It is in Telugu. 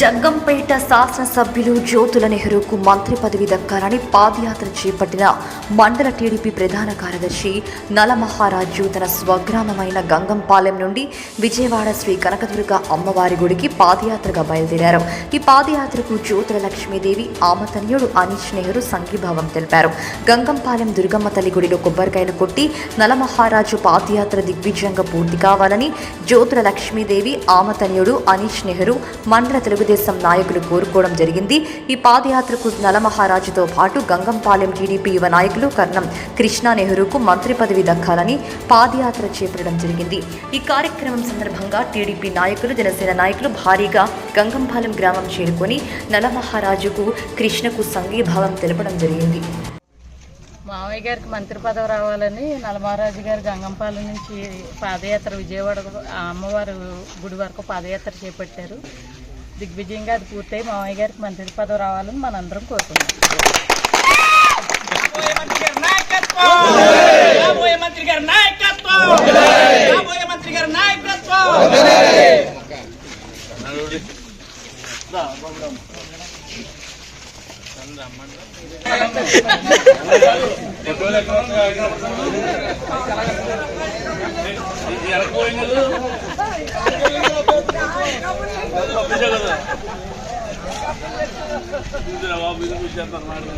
జగ్గంపేట శాసనసభ్యులు జ్యోతుల నెహ్రూకు మంత్రి పదవి దక్కాలని పాదయాత్ర చేపట్టిన మండల టీడీపీ ప్రధాన కార్యదర్శి నలమహారాజు తన స్వగ్రామమైన గంగంపాలెం నుండి విజయవాడ శ్రీ కనకదుర్గ అమ్మవారి గుడికి పాదయాత్రగా బయలుదేరారు. ఈ పాదయాత్రకు జ్యోతుల లక్ష్మీదేవి ఆమతన్యుడు అనీష్ నెహ్రూ సంఘీభావం తెలిపారు. గంగంపాలెం దుర్గమ్మ తల్లి గుడిలో కొబ్బరికాయలు కొట్టి నలమహారాజు పాదయాత్ర దిగ్విజయంగా పూర్తి కావాలని జ్యోతుల లక్ష్మీదేవి ఆమతన్యుడు అనీష్ నెహ్రూ మండల తెలుగు తెలుగుదేశం నాయకులు కోరుకోవడం జరిగింది. ఈ పాదయాత్రకు నలమహారాజుతో పాటు గంగంపాలెం టీడీపీ యువ నాయకులు కర్ణం కృష్ణా నెహ్రూకు మంత్రి పదవి దక్కాలని పాదయాత్ర చేపట్టడం జరిగింది. ఈ కార్యక్రమం సందర్భంగా టీడీపీ నాయకులు జనసేన నాయకులు భారీగా గంగంపాలెం గ్రామం చేరుకొని నలమహారాజుకు కృష్ణకు సంఘీభావం తెలపడం జరిగింది. మామయ్య గారికి మంత్రి పదవి రావాలని నలమహారాజు గారు గంగంపాలెం నుంచి పాదయాత్ర విజయవాడ అమ్మవారు గుడి వరకు పాదయాత్ర చేపట్టారు. దిగ్విజయంగా అది పూర్తయి మామయ్య గారికి మంత్రి పదవి రావాలని మనందరం కోరుకుంటున్నాం. మంత్రి గారి kaça kadar? 100 lira abi bu işlemden vardı.